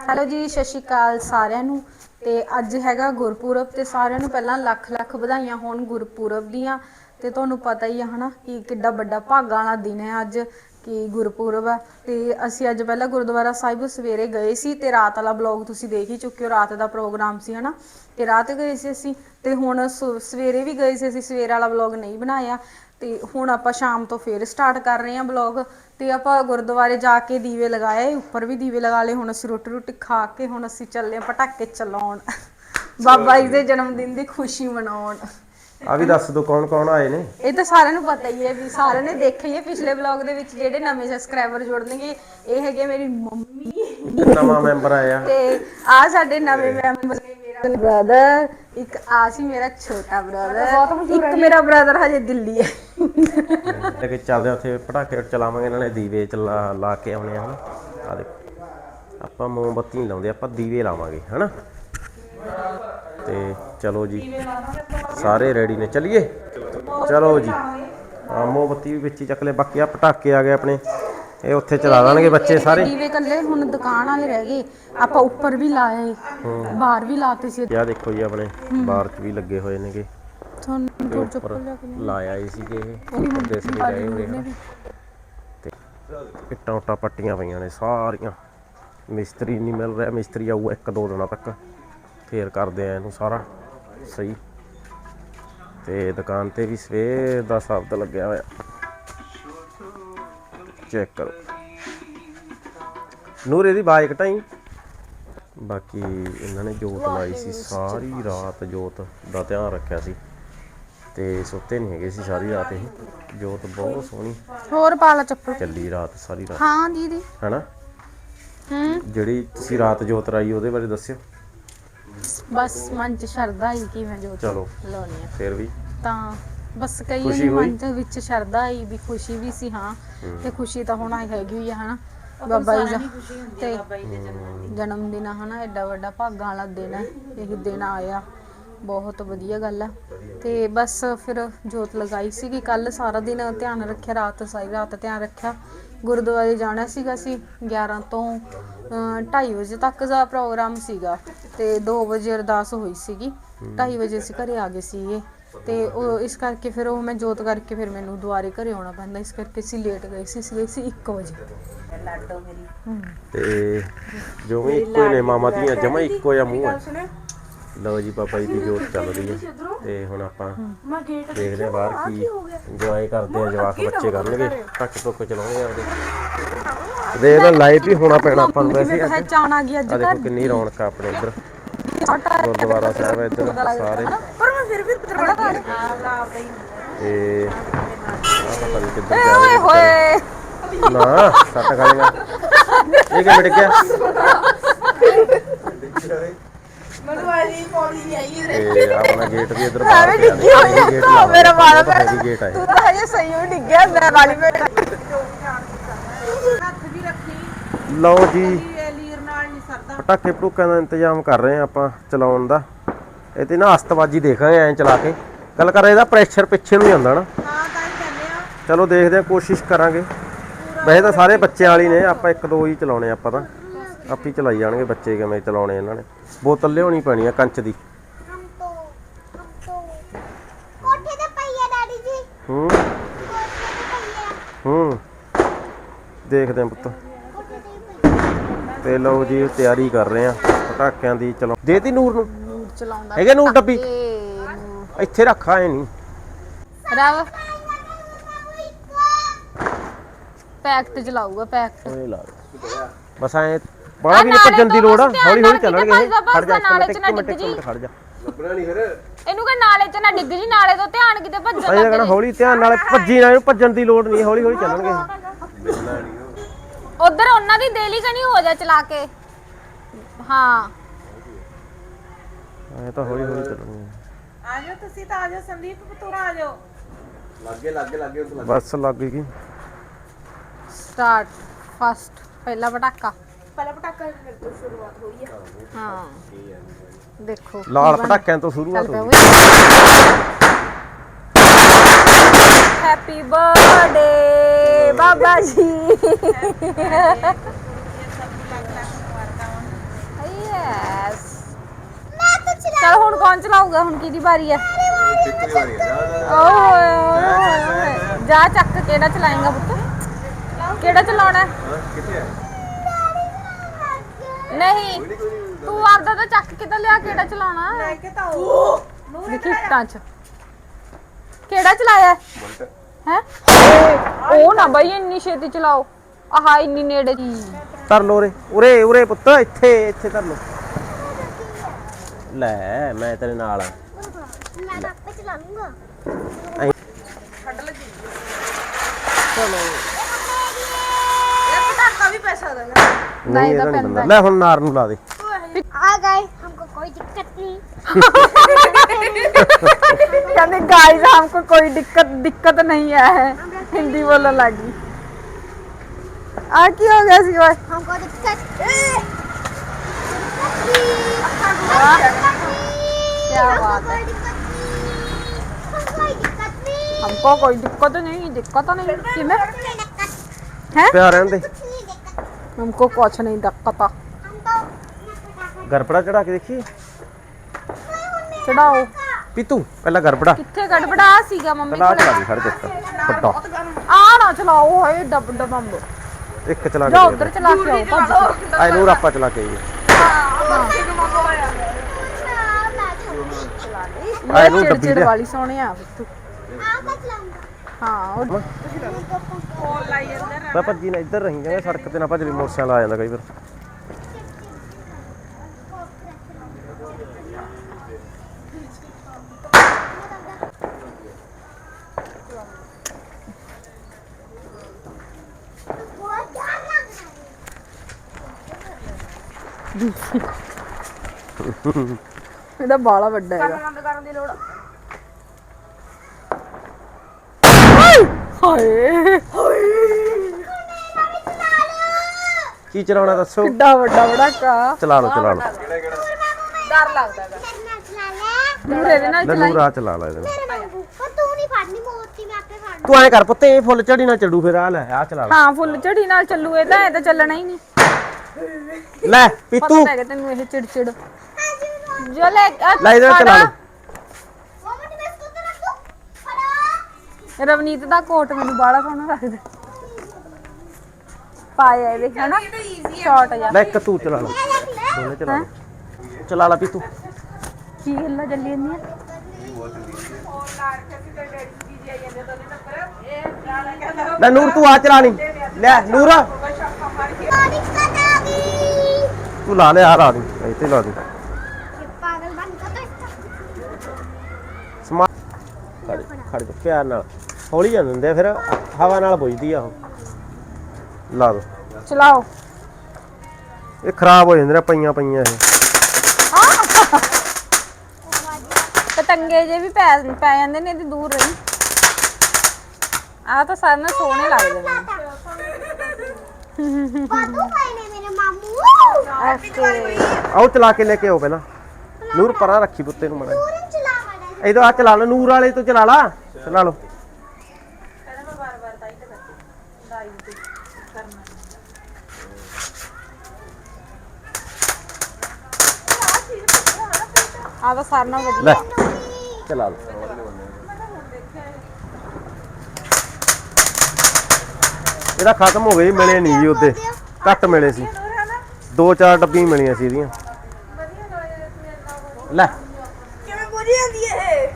Hello ਜੀ, ਸਤਿ ਸ਼੍ਰੀ ਅਕਾਲ ਸਾਰਿਆਂ ਨੂੰ। ਤੇ ਅੱਜ ਹੈਗਾ ਗੁਰਪੁਰਬ ਤੇ ਸਾਰਿਆਂ ਨੂੰ ਪਹਿਲਾਂ ਲੱਖ ਲੱਖ ਵਧਾਈਆਂ ਹੋਣ ਗੁਰਪੁਰਬ ਦੀਆਂ। ਤੇ ਤੁਹਾਨੂੰ ਪਤਾ ਹੀ ਆ ਹਨਾ ਕਿ ਕਿੱਡਾ ਵੱਡਾ ਭਾਗਾਂ ਵਾਲਾ ਦਿਨ ਹੈ ਅੱਜ ਕਿ ਗੁਰਪੁਰਬ ਹੈ ਤੇ ਅਸੀਂ ਅੱਜ ਪਹਿਲਾਂ ਗੁਰਦੁਆਰਾ ਸਾਹਿਬ ਸਵੇਰੇ ਗਏ ਸੀ ਤੇ ਰਾਤ ਵਾਲਾ ਬਲੌਗ ਤੁਸੀਂ ਦੇਖ ਹੀ ਚੁੱਕੇ ਹੋ, ਰਾਤ ਦਾ ਪ੍ਰੋਗਰਾਮ ਸੀ ਹਨਾ। ਤੇ ਰਾਤ ਗਏ ਸੀ ਅਸੀਂ ਤੇ ਹੁਣ ਸਵੇਰੇ ਵੀ ਗਏ ਸੀ ਅਸੀਂ, ਸਵੇਰ ਵਾਲਾ ਬਲੌਗ ਨਹੀਂ ਬਣਾਇਆ। ਤੇ ਹੁਣ ਆਪਾਂ ਸ਼ਾਮ ਤੋਂ ਫੇਰ ਸਟਾਰਟ ਕਰ ਰਹੇ ਹਾਂ ਬਲੌਗ। ਤੇ ਆਪਾਂ ਗੁਰਦੁਆਰੇ ਜਾ ਕੇ ਦੀਵੇ ਲਗਾਏ ਉੱਪਰ ਵੀ ਦੀਵੇ ਲਗਾ ਲਏ ਹੁਣ ਅਸੀਂ ਰੋਟੀ ਰੋਟੀ ਖਾ ਕੇ ਹੁਣ ਅਸੀਂ ਚੱਲੇ ਹਾਂ ਪਟਾਕੇ ਚਲਾਉਣ। ਬਾਬਾ ਜੀ ਦੇ ਜਨਮ ਦਿਨ ਦੀ ਖੁਸ਼ੀ ਮਨਾਉਣ। ਆ ਵੀ ਦੱਸ ਦੋ ਕੌਣ ਕੌਣ ਆਏ ਨੇ? ਇਹ ਤਾਂ ਸਾਰਿਆਂ ਨੂੰ ਪਤਾ ਹੀ ਹੈ ਵੀ ਸਾਰਿਆਂ ਨੇ ਦੇਖਿਆ ਹੀ ਹੈ ਪਿਛਲੇ ਬਲੌਗ ਦੇ ਵਿੱਚ ਜਿਹੜੇ ਨਵੇਂ ਸਬਸਕ੍ਰਾਈਬਰ ਜੁੜਨਗੇ। ਇਹ ਹੈਗੇ ਮੇਰੀ ਮੰਮੀ। ਨਵਾਂ ਮੈਂਬਰ ਆਇਆ। ਤੇ ਆ ਸਾਡੇ ਨਵੇਂ ਮੈਂਬਰ ਬ੍ਰਦਰ ਇੱਕ ਆ ਸੀ ਮੇਰਾ ਛੋਟਾ ਬ੍ਰਦਰ ਇੱਕ ਮੇਰਾ ਬ੍ਰਦਰ ਹਜੇ ਦਿੱਲੀ ਹੈ। ਲੈ ਕੇ ਚੱਲਦੇ ਆ ਉੱਥੇ ਪਟਾਕੇ ਚਲਾਵਾਂਗੇ ਨਾਲੇ ਦੀਵੇ ਚਲਾ ਲਾ ਕੇ ਆਉਣੇ ਆ ਹਨਾ। ਆ ਦੇਖੋ ਆਪਾਂ ਮੋਮਬੱਤੀ ਨਹੀਂ ਲਾਉਂਦੇ ਆਪਾਂ ਦੀਵੇ ਲਾਵਾਂਗੇ ਹਨਾ। ਤੇ ਚਲੋ ਜੀ ਸਾਰੇ ਰੈਡੀ ਨੇ ਚਲਿਏ? ਚਲੋ ਜੀ। ਆ ਮੋਮਬੱਤੀ ਵੀ ਵਿੱਚ ਹੀ ਚੱਕ ਲੈ ਬਾਕੀ ਆ ਪਟਾਕੇ ਆ ਗਏ ਆਪਣੇ। ਇਹ ਉੱਥੇ ਚਲਾ ਲੈਣਗੇ ਬੱਚੇ ਸਾਰੇ। ਦੀਵੇ ਕੱਲੇ ਹੁਣ ਦੁਕਾਨ ਵਾਲੇ ਰਹਿ ਗਏ। ਆਪਾਂ ਉੱਪਰ ਵੀ ਲਾਏ ਬਾਹਰ ਵੀ ਲਾਤੇ ਸੀ। ਆ ਦੇਖੋ ਜੀ ਆਪਣੇ ਬਾਹਰ ਚ ਵੀ ਲੱਗੇ ਹੋਏ ਨੇਗੇ। ਤੁਹਾਨੂੰ ਤੇ ਦੂਰ ਚੁੱਪ ਉੱਪਰ ਲਿਆ ਕੇ ਲਾਇਆ ਹੀ ਸੀਗੇ ਇਹ। ਦੇਸ ਦੇ ਗਏ ਹੋਏ ਹਨ ਤੇ ਇੱਟਾਂ ਉੱਟਾਂ ਪੱਟੀਆਂ ਪਈਆਂ ਨੇ ਸਾਰੀਆਂ। ਮਿਸਤਰੀ ਨਹੀਂ ਮਿਲ ਰਿਹਾ। ਮਿਸਤਰੀ ਆਊ ਇੱਕ ਦੋ ਦਿਨਾਂ ਤੱਕ। ਫੇਰ ਕਰਦੇ ਆ ਇਹਨੂੰ ਸਾਰਾ। ਸਹੀ। ਤੇ ਦੁਕਾਨ ਤੇ ਵੀ ਸਵੇਰ ਦਾ ਸ਼ਬਦ ਲੱਗਿਆ ਹੋਇਆ। ਚੈੱਕ ਕਰੋ। ਨੂਰ ਇਹਦੀ ਬਾਈਕ ਘਟਾਈ। ਬਾਕੀ ਇਹਨਾਂ ਨੇ ਜੋਤ ਲਾਈ ਸੀ ਸਾਰੀ ਰਾਤ ਜੋਤ ਦਾ ਧਿਆਨ ਰੱਖਿਆ ਸੀ। ਤੇ ਸੁੱਤੇ ਨਹੀਂ ਹੈਗੇ ਸੀ ਸਾਰੀ ਰਾਤ ਇਹ। ਜੋਤ ਬਹੁਤ ਸੋਹਣੀ ਹੋਰ ਪਾ ਲਾ ਚੱਪਲ। ਚੱਲੀ ਰਾਤ ਸਾਰੀ ਰਾਤ। ਹਾਂ ਦੀਦੀ। ਹੈਨਾ? ਹੂੰ। ਜਿਹੜੀ ਤੁਸੀਂ ਰਾਤ ਜੋਤ ਰਾਈ ਉਹਦੇ ਬਾਰੇ ਦੱਸਿਓ। ਬਸ ਮਨ ਚ ਸ਼ਰਧਾ ਹੀ ਕਿ ਮੈਂ ਜੋ ਚਲੋ। ਲਾਉਣੀ ਆ। ਫਿਰ ਵੀ। ਤਾਂ ਬਸ ਕਈ ਖੁਸ਼ੀ ਹੋਈ? ਮਨ ਦੇ ਵਿੱਚ ਸ਼ਰਧਾ ਆਈ ਵੀ ਖੁਸ਼ੀ ਵੀ ਸੀ ਹਾਂ। ਤੇ ਖੁਸ਼ੀ ਤਾਂ ਹੁਣ ਆਈ ਹੈਗੀ ਹੋਈ ਆ ਹਨਾ। ਬਾਬਾ ਜੀ ਦਾ ਤੇ ਜਨਮ ਦਿਨ ਆ ਹਨਾ ਐਡਾ ਵੱਡਾ ਭਾਗਾਂ ਵਾਲਾ ਦਿਨ ਹੈ ਇਹ ਦਿਨ ਆਇਆ। ਬਹੁਤ ਵਧੀਆ ਗੱਲ ਹੈ ਤੇ ਬਸ ਫਿਰ ਜੋਤ ਲਗਾਈ ਸੀਗੀ ਕੱਲ ਸਾਰਾ ਦਿਨ ਧਿਆਨ ਰੱਖਿਆ ਰਾਤ ਸਾਰੀ ਰਾਤ ਧਿਆਨ ਰੱਖਿਆ। ਗੁਰਦੁਆਰੇ ਜਾਣਾ ਸੀਗਾ ਸੀ 11 ਤੋਂ 2:30 ਵਜੇ ਤੱਕ ਦਾ ਪ੍ਰੋਗਰਾਮ ਸੀਗਾ। ਤੇ 2 ਵਜੇ ਅਰਦਾਸ ਹੋਈ ਸੀਗੀ। 2:30 ਵਜੇ ਅਸੀਂ ਘਰੇ ਆ ਗਏ ਸੀਗੇ। ਤੇ ਉਹ ਇਸ ਕਰਕੇ ਫਿਰ ਉਹ ਮੈਂ ਜੋਤ ਕਰਕੇ ਫਿਰ ਮੈਨੂੰ ਦੁਆਰੇ ਘਰੇ ਆਉਣਾ ਪੈਂਦਾ। ਇਸ ਕਰਕੇ ਅਸੀਂ ਲੇਟ ਗਏ ਸੀ ਅਸੀਂ ਗਏ ਸੀ 1 ਵਜੇ। ਤੇ ਵੀ ਇੱਕੋ ਹੀ ਨੇ ਮਾਮਾ ਧੀਆਂ ਜਮਾ ਇੱਕੋ ਜਿਹਾ ਮੂੰਹ ਹੈ ਲਓ ਜੀ ਬਾਬਾ ਜੀ ਦੀ ਜੋਤ ਚੱਲ ਰਹੀ ਹੈ। ਤੇ ਹੁਣ ਆਪਾਂ ਦੇਖਦੇ ਹਾਂ ਬਾਹਰ ਕੀ ਇੰਜੋਏ ਕਰਦੇ ਆ ਜਵਾਕ ਬੱਚੇ ਕਰਨਗੇ। ਟੱਕ ਟੁੱਕ ਚਲਾਉਣਗੇ ਆਪਦੇ ਦੇਖ ਲੈ ਲਾਈਵ ਵੀ ਹੋਣਾ ਪੈਣਾ ਆਪਾਂ ਨੂੰ ਵੈਸੇ ਹੈ। ਚਾਣ ਆ ਗਈ ਅੱਜ ਆ ਕਿੰਨੀ ਰੌਣਕ ਆ ਆਪਣੇ ਇੱਧਰ। ਗੁਰਦੁਆਰਾ ਸਾਹਿਬ ਹੈ ਇੱਧਰ ਸਾਰੇ। ਪਰ ਮੈਂ ਫਿਰ ਵੀ ਤੇ ਆਹ ਪਤਾ ਨਹੀਂ ਕਿੱਧਰ ਜਾ ਰਹੇ ਹੋਏ। ਨੇ। ਸੱਟ ਖਾ ਲੇਗਾ ਇਹ ਕਿਵੇਂ ਡਿੱਗਿਆ? ਤੇ ਆਪਣਾ ਗੇਟ ਵੀ ਇੱਧਰ ਬਾਹਰ ਪਿਆ ਨੇ। ਇਹ ਗੇਟ ਲਾ ਮੇਰਾ ਬਹੁਤ ਹੈਵੀ ਗੇਟ ਹੈ ਤੂੰ ਤਾਂ ਹਜੇ ਸਹੀ ਹੋ ਡਿੱਗਿਆ ਮੈਂ ਵਾਲੀ ਮੈਂ ਲਓ ਜੀ। ਪਟਾਕੇ ਪਟੂਕਿਆਂ ਦਾ ਇੰਤਜ਼ਾਮ ਕਰ ਰਹੇ ਆ ਆਪਾਂ ਚਲਾਉਣ ਦਾ। ਇਹ ਤੇ ਨਾ ਅਸਤਬਾਜੀ ਦੇਖ ਰਹੇ ਐਂ ਚਲਾ ਕੇ। ਗੱਲ ਕਰ ਇਹਦਾ ਪ੍ਰੈਸ਼ਰ ਪਿੱਛੇ ਨੂੰ ਹੀ ਆਉਂਦਾ ਨਾ। ਚਲੋ ਦੇਖਦੇ ਆ ਕੋਸ਼ਿਸ਼ ਕਰਾਂਗੇ। ਵੈਸੇ ਤਾਂ ਸਾਰੇ ਬੱਚਿਆਂ ਵਾਲੀ ਨੇ ਆਪਾਂ ਇੱਕ ਦੋ ਹੀ ਚਲਾਉਣੇ ਆਪਾਂ ਤਾਂ। ਆਪੀ ਚਲਾਈ ਜਾਣਗੇ ਬੱਚੇ ਕਿਵੇਂ ਚਲਾਉਣੇ ਇਹਨਾਂ ਨੇ। ਬੋਤਲ ਲਿਆਉਣੀ ਪੈਣੀ ਆ ਕੰਚ ਦੀ। ਕੋਠੇ ਤੇ ਪਈ ਆ ਡੈਡੀ ਜੀ। ਹੂੰ। ਕੋਠੇ ਤੇ ਪਈ ਆ। ਹੂੰ। ਦੇਖਦੇ ਆ ਪੁੱਤ। ਤੇ ਲਓ ਜੀ ਤਿਆਰੀ ਕਰ ਰਹੇ ਆ ਪਟਾਕਿਆਂ ਦੀ ਚਲੋ ਦੇਤੀ ਨੂਰ ਨੂੰ? ਨੂਰ ਚਲਾਉਂਦਾ ਹੈਗੇ ਨੂਰ ਡੱਬੀ? ਇੱਥੇ ਰੱਖਾ ਐ ਨਹੀਂ। ਰਵ। ਪੈਕਟ ਚਲਾਊਗਾ ਪੈਕਟ। ਓਏ ਲਾ ਦੇ। ਬਸ ਐ ਬੜਾ ਵੀ ਭੱਜਣ ਦੀ ਲੋੜ ਆ। ਹੌਲੀ ਹੌਲੀ ਚੱਲਣਗੇ ਇਹ। ਖੜ ਜਾ ਇੱਕ ਮਿੰਟ ਇੱਕ ਮਿੰਟ ਇੱਕ ਮਿੰਟ ਖੜ ਜਾ। ਇਹਨੂੰ ਕਹ ਨਾਲੇ ਚ ਨਾ ਡਿੱਗ ਜੀ ਨਾਲੇ ਤੋਂ ਧਿਆਨ ਕਿਤੇ ਭੱਜਣ ਤਾਂ ਕਹਿਣਾ ਹੌਲੀ ਧਿਆਨ ਨਾਲ ਭੱਜੀ ਨਾ ਇਹਨੂੰ ਭੱਜਣ ਦੀ ਲੋੜ ਨਹੀਂ ਹੌਲੀ ਹੌਲੀ ਚੱਲਣਗੇ ਉਧਰ ਉਹਨਾਂ ਦੀ ਦੇਲੀ ਕਣੀ ਹੋ ਜਾ ਚਲਾ ਕੇ। ਹਾਂ। ਐ ਤਾਂ ਹੌਲੀ ਹੌਲੀ ਚੱਲਣਗੇ ਆ। ਜਾਓ ਤੁਸੀਂ ਤਾਂ ਆ ਜਾਓ ਸੰਦੀਪ ਪਤੂਰਾ ਆ ਜਾਓ। ਬਸ ਲੱਗ ਗਈ। ਸਟਾਰਟ ਫਸਟ ਪਹਿਲਾ ਪਟਾਕਾ। ਪਹਿਲਾ ਪਟਾਕਾ ਮੇਰੇ ਤੋਂ ਸ਼ੁਰੂਆਤ ਹੋਈ ਆ। ਹਾਂ। ਦੇਖੋ ਲਾਲ ਪਟਾਕਿਆਂ ਤੋਂ ਸ਼ੁਰੂਆਤ ਹੋਈ ਓਏ happy birthday Baba ji yes चल हुन कौन चलाऊगा? हुन की बारी है? जा चक के चलाएगा पुत? के चलाना नहीं तू आपका तो चक कि तो लिया केड़ा चलाना केड़ा चलाया है। ਹੈ? ਉਹ ਨਾ ਬਈ ਇੰਨੀ ਛੇਤੀ ਚਲਾਓ। ਆਹ ਇੰਨੀ ਨੇੜੇ ਦੀ। ਧਰ ਲੋ ਰੇ ਉਰੇ ਉਰੇ ਪੁੱਤ ਇੱਥੇ ਇੱਥੇ ਧਰ ਲੋ ਲੈ ਮੈਂ ਤੇਰੇ ਨਾਲ ਆ। ਮੈਂ ਤਾਂ ਆਪੇ ਚਲਾ ਲੂੰਗਾ। ਛੱਡ ਲੱਗੀ ਚਲੋ ਇਹ ਪਟਾਕਾ ਵੀ ਪੈਸਾ ਦੇਣਾ ਨਹੀਂ ਇਹ ਤਾਂ ਨਹੀਂ ਬੰਦਾ ਲੈ ਹੁਣ ਨਾਰ ਨੂੰ ਲਾ ਦੇ। ਆ ਗਏ ਹਮ कोई दिक्कत नहीं। कहने गाइस हमको कोई दिक्कत दिक्कत नहीं आया है। हिंदी बोलने लगी। आ क्यों हो गया सी भाई हमको दिक्कत हमको कोई दिक्कत नहीं। दिक्कत नहीं कि मैं हमको कुछ नहीं दिक्कत। ਗਰਬੜਾ ਚੜਾ ਕੇ ਦੇਖੀ? ਚੜਾਓ। ਪੀਤੂ ਪਹਿਲਾਂ ਗਰਬੜਾ ਕਿੱਥੇ ਗੜਬੜਾ ਸੀਗਾ ਮੰਮੀ ਪਹਿਲਾਂ ਚਲਾ ਦੇ ਖੜ ਦਿੱਤਾ ਫਟਾ ਆ ਨਾ ਚਲਾਓ ਹੋਏ ਡੱਬ ਡੱਬ ਬੰਬ ਇੱਕ ਚਲਾ ਜਾ ਉਧਰ ਚਲਾ ਕੇ ਆਓ ਭੱਜ ਆਏ ਨੂਰ ਆਪਾਂ ਚਲਾ ਕੇ ਆਈਏ। ਆਏ ਨੂੰ ਮੇਰੇ ਡੱਬੀ ਚਿੜਚਿੜ ਦੇ ਵਾਲੀ ਸੋਹਣੇ ਆ ਬਿੱਤੂ ਹਾਂ ਉਹ ਮੈਂ ਭੱਜੀ ਨਾ ਇੱਧਰ ਰਹੀ ਜਾਂਗੇ ਸੜਕ ਤੇ ਨਾ ਭੱਜ ਲਈ ਮੋਟਰਸਾਈਕਲ ਆ ਜਾਂਦਾ ਕਈ ਵਾਰ। ਇਹਦਾ ਬਾਲਾ ਵੱਡਾ ਹੈਗਾ। ਬੰਦ ਕਰਨ ਦੀ ਲੋੜ ਹਾਏ! ਕੀ ਚਲਾਉਣਾ ਦੱਸੋ? ਕਿੱਡਾ ਵੱਡਾ ਵੜਾਕਾ। ਚਲਾ ਲਓ ਚਲਾ ਲਓ। ਡਰ ਲੱਗਦਾ ਹੈਗਾ। ਨੂਰ ਇਹਦੇ ਨਾਲ ਲੈ ਚਲਾਈ। ਨੂਰ ਆ ਚਲਾ ਲੈ ਇਹਦੇ ਨਾਲ। ਤੂੰ ਨਹੀਂ ਫੜਨੀ ਮੋਤੀ ਮੈਂ ਆਪੇ ਫੜ ਤੂੰ ਐਂ ਕਰ ਪੁੱਤ ਇਹ ਫੁੱਲ ਝੜੀ ਨਾ ਚੱਲੂ ਫਿਰ ਆ ਲੈ ਆ ਚਲਾ ਲੈ। ਹਾਂ ਫੁੱਲ ਝੜੀ ਨਾਲ ਚੱਲੂ ਇਹ ਤਾਂ ਇਹ ਤਾਂ ਚੱਲਣਾ ਹੀ ਨਹੀਂ। ਲੈ ਪਤਾ। ਪੀਤੂ ਹੈਗਾ ਤੈਨੂੰ ਇਹ ਚਿੜਚਿੜ। ਜੋ ਲੈ ਆ ਲੈ ਇਹਦੇ ਨਾਲ ਚਲਾ ਫੜਾ ਰਵਨੀਤ ਦਾ ਕੋਟ ਮੈਨੂੰ ਬਾਲਾ ਸੋਹਣਾ ਲੱਗਦਾ। ਪਾਇਆ ਇਹਦੇ ਹਨਾ? ਸ਼ਾਰਟ ਜਾ ਲੈ ਇੱਕ ਤੂੰ ਚਲਾ ਲੈ। ਦੋਨੇ ਚਲਾ ਲੈ। ਚਲਾ ਲੈ ਪੀਤੂ। ਕੀ ਗੱਲਾਂ ਚੱਲੀ ਜਾਂਦੀਆਂ ਲਾ ਇਹ ਲੈ ਨੂਰ ਤੂੰ ਆ ਚਲਾ ਲਈ ਲੈ ਨੂਰ। ਗਈ ਤੂੰ ਲਾ ਲੈ ਆ ਲਾ ਦੀ। ਇੱਥੇ ਲਾ ਦੀ। ਇਹ ਪਾਗਲ ਬਣ ਗਿਆ ਤੂੰ ਸਮਾ ਖੜ ਖੜ ਜਾ, ਪਿਆਰ ਨਾਲ। ਹੌਲੀ ਜਾਂਦੇ ਹੁੰਦੇ ਆ ਫਿਰ ਹਵਾ ਨਾਲ ਬੁਝਦੀ ਆ ਉਹ। ਲਾ ਦੋ। ਚਲਾਓ। ਇਹ ਖਰਾਬ ਹੋ ਜਾਂਦੇ ਨੇ ਪਈਆਂ ਪਈਆਂ ਇਹ। ਪਤੰਗੇ ਜੇ ਵੀ ਪੈ ਪੈ ਜਾਂਦੇ ਨੇ ਤੇ ਦੂਰ ਰਹੀ। ਆ ਤਾਂ ਸਾਰਿਆਂ ਨੂੰ ਸੋਹਣੇ ਲੱਗਦੇ ਮੈਨੂੰ ਬਾਦੂ ਭਾਈ ਨੇ ਆਓ ਚਲਾ ਕੇ ਲੈ ਕੇ ਆਓ ਪਹਿਲਾਂ। ਨੂਰ ਪਰਾਂ ਰੱਖੀ ਪੁੱਤੇ ਨੂੰ ਮੜਾ ਇਹਦੋਂ ਆ ਚਲਾ ਲਓ ਨੂਰ ਵਾਲੇ ਤੋਂ ਚਲਾ ਲਾ। ਚਲਾ ਲਓ। ਆ ਤਾਂ ਵਧੀਆ। ਲੈ ਚਲਾ ਲਓ। ਇਹਦਾ ਖਤਮ ਹੋ ਗਈ ਮਿਲੇ ਨਹੀਂ ਜੀ ਉਹਦੇ। ਘੱਟ ਮਿਲੇ ਸੀ। ਦੋ ਚਾਰ ਡੱਬੀਆਂ ਮਿਲੀਆਂ ਸੀ ਇਹਦੀਆਂ। ਲੈ। ਕਿਵੇਂ ਬੁਝੀ ਜਾਂਦੀ ਇਹ?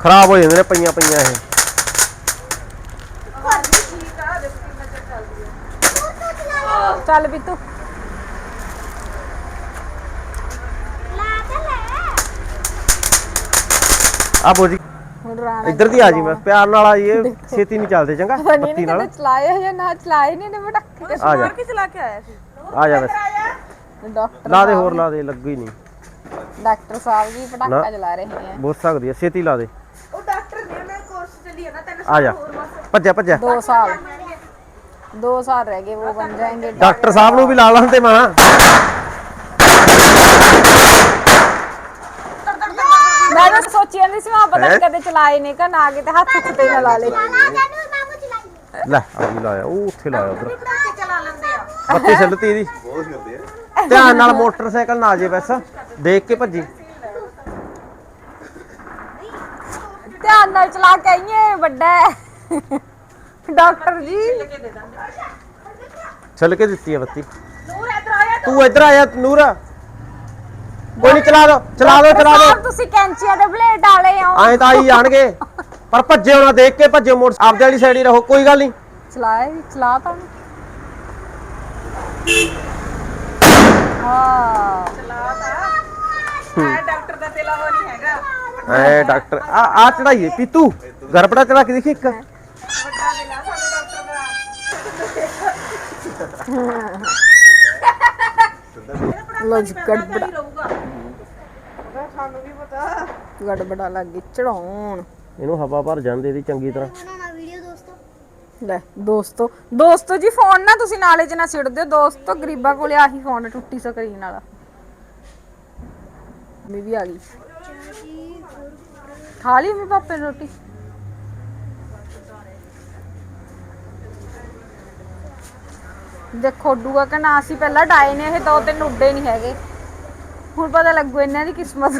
ਖਰਾਬ ਹੋ ਜਾਂਦੇ ਨੇ ਪਈਆਂ ਪਈਆਂ ਇਹ ਠੀਕ ਆ ਚੱਲ ਵੀ ਤੂੰ। ਬੋਜੀ ਹੁਣ ਰਾਣਾ ਇੱਧਰ ਦੀ ਆ ਜੀ ਮੈਂ ਪਿਆਰ ਨਾਲ ਆ ਜੀ ਇਹ ਛੇਤੀ ਨਹੀਂ ਚੱਲਦੇ ਚੰਗਾ? ਨਹੀਂ ਬੱਤੀ ਨਹੀਂ ਨਾਲ। ਚਲਾਏ ਹਜੇ ਨਾ ਚਲਾਏ ਨਹੀਂ ਨੇ ਪਟਾਕੇ ਆ ਜਾ ਕਿ ਚਲਾ ਕੇ ਆਇਆ ਸੀ? ਆ ਜਾ ਬਸ। ਡਾਕਟਰ ਲਾ ਦੇ ਹੋਰ ਲਾ ਦੇ ਲੱਗੂ ਹੀ ਨਹੀਂ। ਡਾਕਟਰ ਸਾਹਿਬ ਜੀ ਨਾ। ਪਟਾਕਾ ਚਲਾ ਰਹੇ ਨੇ। ਬਹੁਤ ਸਕਦੀ ਐ ਛੇਤੀ ਲਾ ਦੇ। ਉਹ ਡਾਕਟਰ ਨੇ ਉਹਨਾਂ ਕੋਰਸ ਚੱਲੀ ਹੈ ਨਾ ਤਿੰਨ ਆ ਜਾ। ਸਾਲ ਹੋਰ ਬਸ। ਭੱਜਿਆ ਭੱਜਿਆ। 2 ਸਾਲ। 2 ਸਾਲ ਰਹਿ ਗਏ ਉਹ ਬਣ ਜਾਣਗੇ। ਡਾਕਟਰ ਸਾਹਿਬ ਨੂੰ ਵੀ ਲਾ ਲਾਂ ਤੇ ਮਾਂ। ਮੈਂ ਤਾਂ ਸੋਚਿਆ ਨਹੀਂ ਸੀ ਮੈਂ ਪਤਾ ਨਹੀਂ ਕਦੇ ਚਲਾਏ ਨੇ ਕਿ ਨਾ ਕਿਤੇ ਹੱਥ ਉੱਤੇ ਨਾ ਲਾ ਲੇ। ਲੈ ਆ ਵੀ ਲਾਇਆ ਉਹ ਉੱਥੇ ਲਾਇਆ ਉਧਰ। ਬੱਤੀ ਸਿੱਲਤੀ ਇਹਦੀ। ਧਿਆਨ ਨਾਲ ਮੋਟਰਸਾਈਕਲ ਨਾ ਜੇ ਬਸ। ਦੇਖ ਕੇ ਭੱਜੀ। ਧਿਆਨ ਨਾਲ ਚਲਾ ਕੇ ਆਈਏ ਵੱਡਾ ਡਾਕਟਰ ਜੀ। ਛਿੱਲ ਕੇ ਦਿੱਤੀ ਆ ਬੱਤੀ। ਨੂਰ ਇਧਰ ਆਇਆ ਤੂੰ ਇੱਧਰ ਆ ਨੂਰ। ਕੋਈ ਨਹੀਂ ਚਲਾ ਦੋ ਚਲਾ ਦੋ ਚਲਾ ਦੋ। ਤੁਸੀਂ ਕੈਂਚੀਆਂ ਦੇ ਬਲੇਡ ਵਾਲੇ ਹੋ। ਐਂ ਤਾਂ ਆਈ ਜਾਣਗੇ ਪਰ ਭੱਜੇ ਨਾ ਦੇਖ ਕੇ ਭੱਜਿਓ ਮੋਟਰ ਆਪਦੇ ਵਾਲੀ ਸਾਈਡ ਹੀ ਰਹੋ ਕੋਈ ਗੱਲ ਨਹੀਂ। ਚਲਾਏ ਚਲਾ ਤਾਂ। ਨਹੀਂ। ਹਾਂ। ਚਲਾ ਤਾਂ ਐ ਡਾਕਟਰ ਦਾ ਤੇਲਾ ਹੋ ਨਹੀਂ ਹੈਗਾ ਐ ਡਾਕਟਰ ਆ ਆ ਚੜਾਈਏ ਪੀਤੂ ਗਰਪੜਾ ਚੜਾ ਕੇ ਦੇਖੀ ਇੱਕ। ਵੱਡਾ ਤੇਲਾ ਸਾਡੇ ਡਾਕਟਰ ਦਾ ਲੋ ਜੀ ਗੜਬੜਾ। ਹੀ ਰਹੂਗਾ ਉਹਦਾ ਸਾਨੂੰ ਵੀ ਪਤਾ ਗੜਬੜਾ ਲੱਗ ਗਈ ਚੜਾਉਣ। ਇਹਨੂੰ ਹਵਾ ਭਰ ਜਾਂਦੇ ਇਹਦੀ ਚੰਗੀ ਤਰ੍ਹਾਂ। ਲੈ, ਦੋਸਤੋ ਦੋਸਤੋ ਜੀ ਫੋਨ ਨਾ ਤੁਸੀਂ ਨਾਲੇ 'ਚ ਨਾ ਸਿੱਟ ਦਿਓ ਦੋਸਤੋ, ਗਰੀਬਾਂ ਕੋਲੇ ਆਹੀ ਫੋਨ ਟੁੱਟੀ ਸਕਰੀਨ ਵਾਲਾ। ਮੈਂ ਵੀ ਆ ਗਈ। ਖਾ ਲਈ ਮੈਂ ਪਾਪੇ ਨੇ ਰੋਟੀ? ਦੇਖੋ, ਡੂਆ ਕਿ ਨਾ ਅਸੀਂ ਪਹਿਲਾਂ, ਡਾਏ ਨੇ ਇਹ, ਦੋ ਤਿੰਨ ਉੱਡੇ ਨਹੀਂ ਹੈਗੇ। ਹੁਣ ਪਤਾ ਲੱਗੂ, ਇਹਨਾਂ ਦੀ ਕਿਸਮਤ।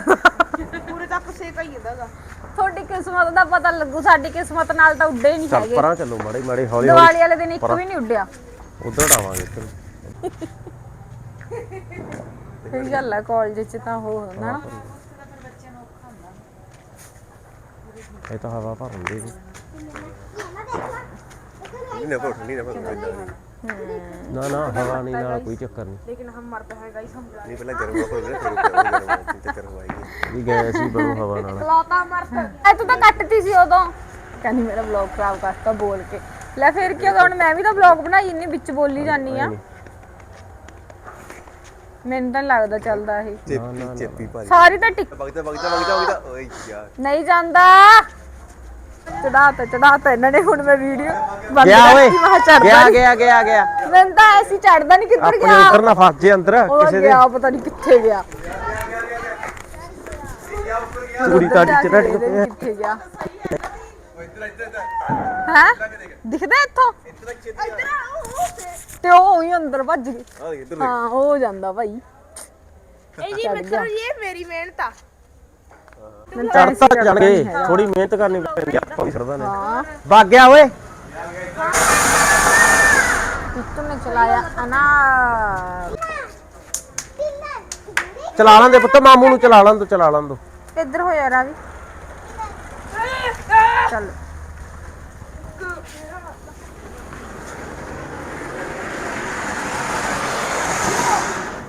ਪੂਰੇ ਤੱਕ ਸੇਕ ਆਈ ਜਾਂਦਾਗਾ। ਤੁਹਾਡੀ ਕਿਸਮਤ ਦਾ ਪਤਾ ਲੱਗੂ ਸਾਡੀ ਕਿਸਮਤ ਨਾਲ ਤਾਂ ਉੱਡੇ ਨਹੀਂ ਚੱਲ ਹੈਗੇ। ਪਰਾਂ ਚੱਲੋ ਮਾੜੇ ਮਾੜੇ ਹੌਲੀ ਦੀਵਾਲੀ ਵਾਲੇ ਦਿਨ ਇੱਕ ਵੀ ਨਹੀਂ ਉੱਡਿਆ। ਉਧਰ ਡਾਵਾਂਗੇ ਇੱਧਰ। ਸਹੀ ਗੱਲ ਹੈ ਕਾਲਜ ਚ ਤਾਂ ਹੋ ਹੁੰਦਾ ਨਾ ਇਹ ਤਾਂ ਹਵਾ ਭਰ ਹੁੰਦੀ ਜੀ ਨਾ ਨਾ ਹਵਾ ਨਹੀਂ ਨਾਲ ਕੋਈ ਚੱਕਰ ਨਹੀਂ लेकिन हम मरते हैं गाइस हम नहीं पहले गर्म हुआ फिर फिर गर्म हुआ तीन चक्कर हुआ ही ਵੀ ਗਏ ਸੀ ਬਣੂ ਹਵਾ ਨਾਲ ਕਲੌਤਾ ਮਰਤ ਐ ਤੂੰ ਤਾਂ ਕੱਟਤੀ ਸੀ ਉਦੋਂ ਕਹਿੰਦੀ ਮੇਰਾ ਵਲੌਗ ਖਰਾਬ ਕਰਤਾ ਬੋਲ ਕੇ ਲੈ ਫਿਰ ਕੀ ਹੋ ਗਿਆ ਹੁਣ ਮੈਂ ਵੀ ਤਾਂ ਵਲੌਗ ਬਣਾਈ ਇੰਨੀ ਵਿੱਚ ਬੋਲੀ ਜਾਨੀ ਆ ਮੈਨੂੰ ਤਾਂ ਨੀ ਲੱਗਦਾ ਚੱਲਦਾ ਇਹ चेपी चेपी भाजी ਸਾਰੀ ਤਾਂ ਟਿਕ बगता बगता बगता बगता ओए यार ਨਹੀਂ ਜਾਂਦਾ ਚੜਾਤਾ ਚੜਾਤਾ ਇਹਨਾਂ ਨੇ ਹੁਣ ਮੈਂ ਵੀਡੀਓ ਬੰਦ ਕਰਤੀ, ਮੈਂ ਚੜਦਾ ਨੀ। ਗਿਆ ਗਿਆ ਗਿਆ। ਮੈਨੂੰ ਤਾਂ ਐਸੀ ਚੜਦਾ ਨਹੀਂ ਕਿੱਧਰ ਆਪਣੇ ਗਿਆ। ਨਾ ਫਸ ਜੇ ਅੰਦਰ ਕਿਸੇ ਦੇ। ਗਿਆ ਪਤਾ ਨਹੀਂ ਕਿੱਥੇ ਗਿਆ। ਪੂਰੀ ਤਾੜੀ ਚ ਰਟ ਕਿੱਥੇ ਗਿਆ। ਹੈ? ਦਿਖਦਾ ਇੱਥੋਂ? ਤੇ। ਉਹ ਹੀ ਅੰਦਰ ਭੱਜ ਗਈ। ਹਾਂ ਉਹ ਜਾਂਦਾ ਭਾਈ। ਇਹ ਜੀ ਮੇਰੀ ਮਿਹਨਤ ਆ। ਮੈਨੂੰ ਤਾਂ ਚੜ ਐਸੀ ਤੱਕ ਚੜ੍ਹਦਾ ਜਾਣਗੇ। ਥੋੜੀ ਮਿਹਨਤ ਕਰਨੀ ਪੈਂਦੀ ਆ, ਆਪਾਂ ਵੀ ਸਰਦਾ ਨੇ। ਵਗ ਗਿਆ ਓਏ। ਪਿੱਤੂ ਨੇ ਚਲਾਇਆ ਅਨਾਰ ਚਲਾ ਲਾਂ ਦੇ ਪੁੱਤ ਮਾਮੂ ਨੂੰ ਚਲਾ ਲਾਂ ਦੋ ਚਲਾ ਲਾਂ ਦੋ। ਇੱਧਰ ਹੋ ਯਾਰ ਆ ਵੀ ਚੱਲ।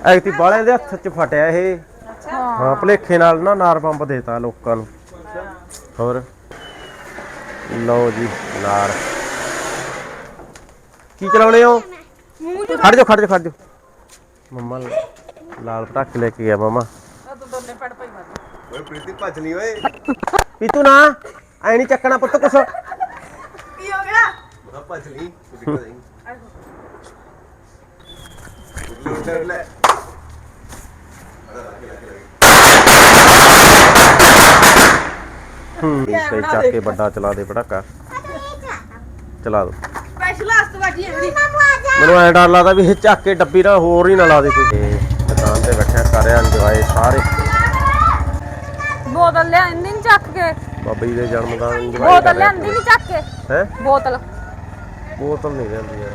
ਐਕਤੀ ਬਾਲਿਆਂ ਦੇ ਹੱਥ 'ਚ ਫਟਿਆ ਇਹ। ਹਾਂ ਭਲੇਖੇ ਨਾਲ ਨਾ ਨਾਰ ਪੰਪ ਦੇਤਾ ਲੋਕਾਂ ਨੂੰ। ਹੋਰ? ਲਓ ਜੀ ਨਾਰ। ਕੀ ਚਲਾਉਣੇ ਹੋ? ਖੜ ਜਾ ਖੜ ਜਾ ਖੜ ਜਾ ਮੰਮਾ ਲਾਲ ਪਟਾਕੇ ਲੈ ਕੇ ਗਿਆ ਮੰਮਾ। ਓਏ ਤੂੰ ਨਾ ਐ ਨਹੀਂ ਚੱਕਣਾ ਪੁੱਤ ਕੁਛ। ਹੂੰ। ਤੇ ਚੱਕ ਕੇ ਵੱਡਾ ਚਲਾ ਦੇ ਪਟਾਕਾ ਚਲਾ ਦੋ। ਸਪੈਸ਼ਲ ਆਸਤਵਾਜੀ ਐਵੇਂ ਮੈਨੂੰ ਐ ਡਰ ਲੱਗਦਾ ਵੀ ਇਹ ਚੱਕ ਕੇ ਡੱਬੀ ਨਾਲ ਹੋਰ ਹੀ ਨਾ ਲਾ ਦੇ ਕੋਈ। ਦੁਕਾਨ ਤੇ ਬੈਠਿਆ ਕਰ ਰਿਹਾ ਸਾਰੇ। ਬੋਤਲ ਲਿਆਂਦੀ ਨਹੀਂ ਚੱਕ ਕੇ। ਬਾਬਾ ਦੇ ਜਨਮ ਦਾ ਇੰਜੋਏ ਬੋਤਲ ਲਿਆਂਦੀ ਨਹੀਂ ਚੱਕ ਕੇ। ਹੈ? ਬੋਤਲ। ਬੋਤਲ ਨਹੀਂ ਲਿਆਂਦੀ ਯਾਰ।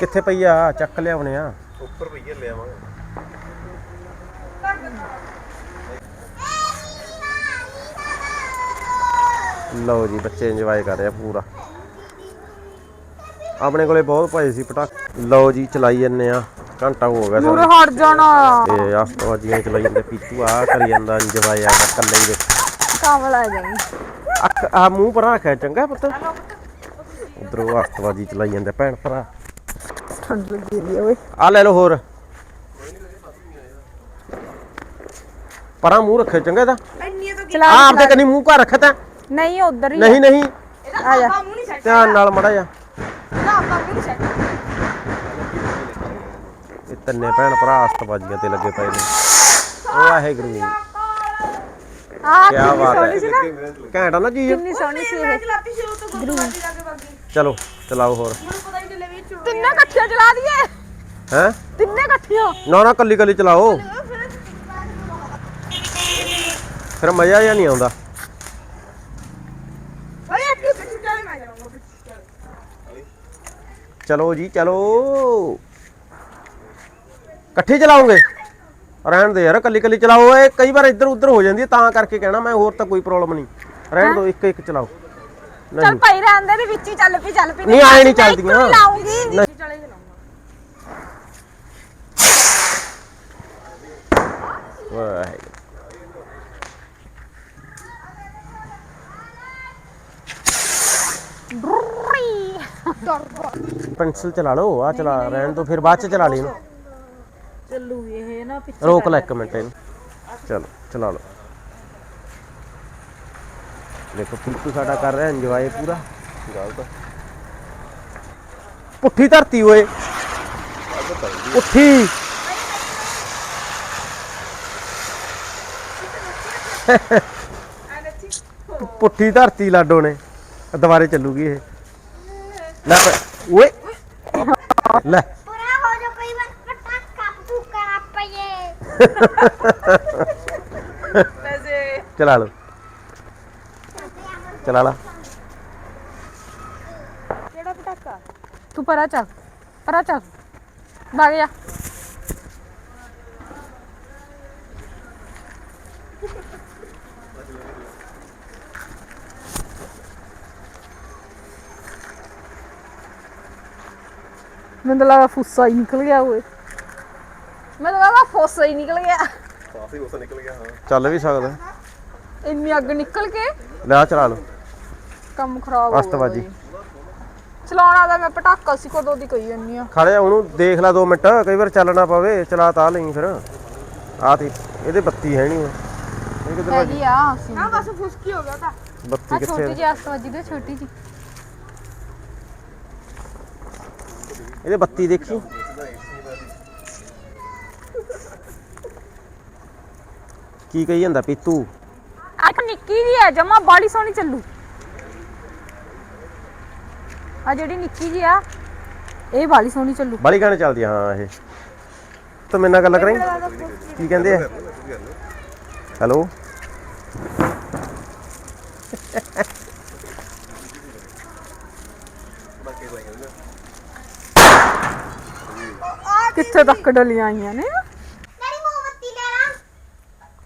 ਕਿੱਥੇ ਪਈ ਆ? ਚੱਕ ਲਿਆਉਣੇ ਆ। ਉੱਪਰ ਪਈ ਲਿਆਵਾਂਗੇ। ਲਓ ਜੀ ਬੱਚੇ ਇੰਜੋਏ ਕਰ ਰਹੇ ਆ ਪੂਰਾ। ਆਪਣੇ ਕੋਲੇ ਬਹੁਤ ਪਏ ਸੀ ਪਟਾਕੇ ਲਓ ਜੀ ਚਲਾਈ ਜੰਨੇ ਆ। ਘੰਟਾ ਹੋ ਗਿਆ ਮੂਰੇ ਸਾਨੂੰ ਹਟ ਜਾਣਾ। ਤੇ ਆਸਤਵਾਜੀਆਂ ਚਲਾਈ ਜਾਂਦੇ ਪੀਤੂ ਆ ਕਰੀ ਜਾਂਦਾ ਇੰਜੋਏ ਆ ਕੱਲੇ ਹੀ ਦੇ। ਕਾਮਲ ਆ ਅੱਖ ਆ ਮੂੰਹ ਪਰ ਰੱਖਿਆ ਚੰਗਾ ਪੁੱਤ। ਉਧਰੋਂ ਆਸਤਵਾਜੀ ਚਲਾਈ ਜਾਂਦੇ ਭੈਣ ਭਰਾ। ਠੰਡ ਲੱਗੀ ਰਹੀ ਓਏ। ਆ ਲੈ ਲਓ ਹੋਰ। ਪਰਾਂ ਮੂੰਹ ਰੱਖਿਆ ਚੰਗਾ ਇਹਦਾ। ਇੰਨੀ ਤਾਂ ਚਲਾ ਆ ਆਪਦੇ ਕੰਨੀ ਮੂੰਹ ਘਰ ਰੱਖਿਆ ਤਾਂ। ਨਹੀਂ ਉਧਰ ਹੀ ਨਹੀਂ ਨਹੀਂ। ਆ ਜਾ। ਮੂੰਹ ਨਹੀਂ ਸੈੱਟ ਧਿਆਨ ਨਾਲ ਮੜਾ ਜਾ ਇਹਦਾ ਆਪਾਂ ਮੂੰਹ ਨਹੀਂ ਸੈੱਟ ਇਹ ਤਿੰਨੇ ਭੈਣ ਭਰਾ ਆਸਤਵਾਜੀਆਂ ਤੇ ਲੱਗੇ ਪਏ ਨੇ। ਉਹ ਆਹੇ ਗੁਰੂ ਆ ਕਿਆ ਬਾਤ ਹੈ। ਘੈਂਟ ਆ ਨਾ ਚੀਜ਼। ਕਿੰਨੀ ਸੋਹਣੀ ਸੀ ਇਹ। ਚਲਾਤੀ ਸ਼ੁਰੂ ਤੋਂ ਜਾ ਚਲੋ ਚਲਾਓ ਹੋਰ। ਮੈਨੂੰ ਪਤਾ ਹੀ ਚੱਲੇ ਵੀ ਚੁੜ ਤਿੰਨੇ ਇਕੱਠੀਆਂ ਚਲਾ ਦਈਏ। ਹੈ? ਤਿੰਨੇ ਇਕੱਠੀਆਂ। ਨਾ ਨਾ ਕੱਲੀ ਕੱਲੀ ਚਲਾਓ ਫਿਰ ਮਜ਼ਾ ਜਿਹਾ ਨਹੀਂ ਆਉਂਦਾ ਓਏ ਅੱਗੇ ਪਿੱਛੇ ਚੱਲ ਮੈਂ ਜਾਊਂਗਾ ਪਿੱਛੇ ਚੱਲ ਚਲੋ ਜੀ ਚਲੋ। ਇਕੱਠੇ ਚਲਾਉਂਗੇ ਰਹਿਣ ਦੇ ਯਾਰ ਕੱਲੀ ਕੱਲੀ ਚਲਾਓ। ਏ ਕਈ ਵਾਰ ਇੱਧਰ ਉੱਧਰ ਹੋ ਜਾਂਦੀ ਹੈ ਤਾਂ ਕਰਕੇ ਕਹਿਣਾ ਮੈਂ ਹੋਰ ਤਾਂ ਕੋਈ ਪ੍ਰੋਬਲਮ ਨਹੀਂ। ਰਹਿਣ ਦੋ ਇੱਕ ਇੱਕ ਚਲਾਓ। ਚੱਲ ਭਾਈ ਰਹਿੰਦੇ ਦੇ ਵਿੱਚ ਹੀ ਚੱਲ ਪਈ ਚੱਲ ਪਈ। ਨਹੀਂ, ਆਏਂ ਨਹੀਂ ਚੱਲਦੀਆਂ। ਲਾਉਂਗੀ। ਨਹੀਂ। ਚਲੇ ਚਲਾਉਂਗਾ ਵਾਹਿਗੁਰੂ। ਪੈਨਸਲ ਚਲਾ ਲਓ ਆ ਚਲਾ ਰਹਿਣ ਦੋ ਫਿਰ ਬਾਅਦ ਚ ਚਲਾ ਲਈ ਇਹਨੂੰ। ਚੱਲੂਗੀ ਇਹ ਨਾ ਪਿੱਛੇ ਰੋਕ ਲੈ ਇੱਕ ਮਿੰਟ ਇਹਨੂੰ। ਚਲੋ ਚਲਾ ਲਓ। ਦੇਖੋ ਪਿੰਟੂ ਸਾਡਾ ਕਰ ਰਿਹਾ ਇੰਜੋਏ ਪੂਰਾ। ਗਲਤ ਪੁੱਠੀ ਧਰਤੀ ਓਏ। ਪੁੱਠੀ। ਪੁੱਠੀ ਧਰਤੀ ਲਾਡੋ ਨੇ। ਦੁਬਾਰੇ ਚੱਲੂਗੀ ਇਹ। ਲੈ ਪ- ਓਏ ਲੈ पूरा हो जो कई बार पटाखा फूकना पड़े ਵੈਸੇ ਚਲਾ ਲਓ ਚਲਾ ਲਾ ਕਿਹੜਾ ਪਟਾਕਾ ਤੂੰ ਪਰਾ ਚੱਲ ਪਰਾ ਚੱਲ ਭਾਗ ਜਾ ਮੈਨੂੰ ਤਾਂ ਲੱਗਾ ਫੁੱਸਾ ਹੀ ਨਿਕਲ ਗਿਆ ਓਏ। ਮੈਨੂੰ ਲੱਗਾ ਫੁੱਸਾ ਹੀ ਨਿਕਲ ਗਿਆ। ਕਾਫੀ ਉਸ ਨਿਕਲ ਗਿਆ ਹਾਂ। ਚੱਲ ਵੀ ਸਕਦਾ ਇੰਨੀ ਅੱਗ ਨਿਕਲ ਕੇ ਲੈ ਚਲਾ ਲਓ। ਕੰਮ ਖਰਾਬ ਹੋ ਗਿਆ ਅਸਤਬਾਜੀ। ਚਲਾਉਣਾ ਤਾਂ ਮੈਂ ਪਟਾਕਾ ਸੀ ਕਦੋਂ ਦੀ ਕਹੀ ਜੰਨੀ ਆ। ਖੜ ਜਾ ਉਹਨੂੰ ਦੇਖ ਲੈ 2 ਮਿੰਟ ਕਈ ਵਾਰ ਚੱਲਣਾ ਪਵੇ ਚਲਾ ਤਾ ਲਈ ਫਿਰ। ਆ ਤੇ ਇਹਦੇ ਬੱਤੀ ਹੈ ਨਹੀਂ। ਇਹ ਕਿੱਧਰ ਵੱਜੀ ਹੈਗੀ ਆ ਅਸੀਂ। ਹਾਂ ਬਸ ਫੁਸਕੀ ਹੋ ਗਿਆ ਤਾਂ ਬੱਤੀ ਕਿੱਥੇ ਛੋਟੀ? ਜਿਹੀ ਅਸਤਵਾਜੀ ਦੇ ਛੋਟੀ ਜੀ ਇਹਦੇ ਬੱਤੀ ਦੇਖੀ। ਕੀ ਕਹੀ ਜਾਂਦਾ ਪੀਤੂ? ਆ ਇੱਕ ਨਿੱਕੀ ਜੀ ਹੈ ਜਮਾ ਬਾੜੀ ਸੋਹਣੀ ਚੱਲੂ। ਆ ਜਿਹੜੀ ਨਿੱਕੀ ਜੀ ਆ ਇਹ ਬਾੜੀ ਸੋਹਣੀ ਚੱਲੂ। ਬਾਲੀ ਗਾਣੇ ਚੱਲਦੀ ਆ, ਹਾਂ ਇਹ। ਤੂੰ ਮੇਰੇ ਨਾਲ ਗੱਲ ਕਰਾਈ ਕੀ ਕਹਿੰਦੇ ਆ? ਹੈਲੋ ਕਿੱਥੇ ਤੱਕ ਡਲੀਆਂ ਆਈਆਂ ਨੇ।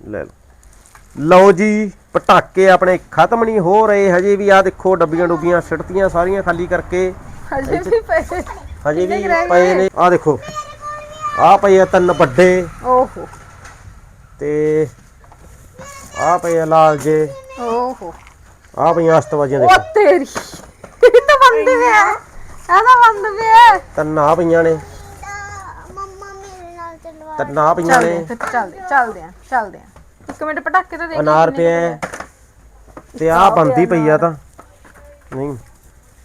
ਲੈ ਲਓ। ਜੀ ਪਟਾਕੇ ਆਪਣੇ ਖਤਮ ਨਹੀਂ ਹੋ ਰਹੇ ਹਜੇ ਵੀ ਆ ਦੇਖੋ ਡੱਬੀਆਂ ਡੁੱਬੀਆਂ ਸਿੱਟਤੀਆਂ ਸਾਰੀਆਂ ਖਾਲੀ ਕਰਕੇ। ਹਜੇ ਵੀ ਪਏ ਨੇ। ਆ ਦੇਖੋ ਆ ਪਏ ਆ ਤਿੰਨ ਵੱਡੇ। ਓਹੋ। ਤੇ ਆ ਪਏ ਆ ਲਾਲ ਜੇ। ਓਹੋ। ਆ ਪਈਆਂ ਆਸਤਵਾਜੀਆਂ ਦੇ ਉਹ ਤੇਰੀ। ਇਹ ਤਾਂ ਬੰਦ ਪਿਆ। ਇਹ ਤਾਂ ਬੰਦ ਪਿਆ। ਤਿੰਨ ਆ ਪਈਆਂ ਨੇ। ਤਾਂ ਨਾ ਪਈਆਂ ਨੇ। ਫਿਰ ਚੱਲਦੇ ਆ ਚੱਲਦੇ ਆ ਇੱਕ ਮਿੰਟ ਪਟਾਕੇ ਤਾਂ ਦੇਖ ਅਨਾਰ ਪਿਆ ਤੇ ਆ ਬੰਦੀ ਪਈ ਆ ਤਾਂ। ਨਹੀਂ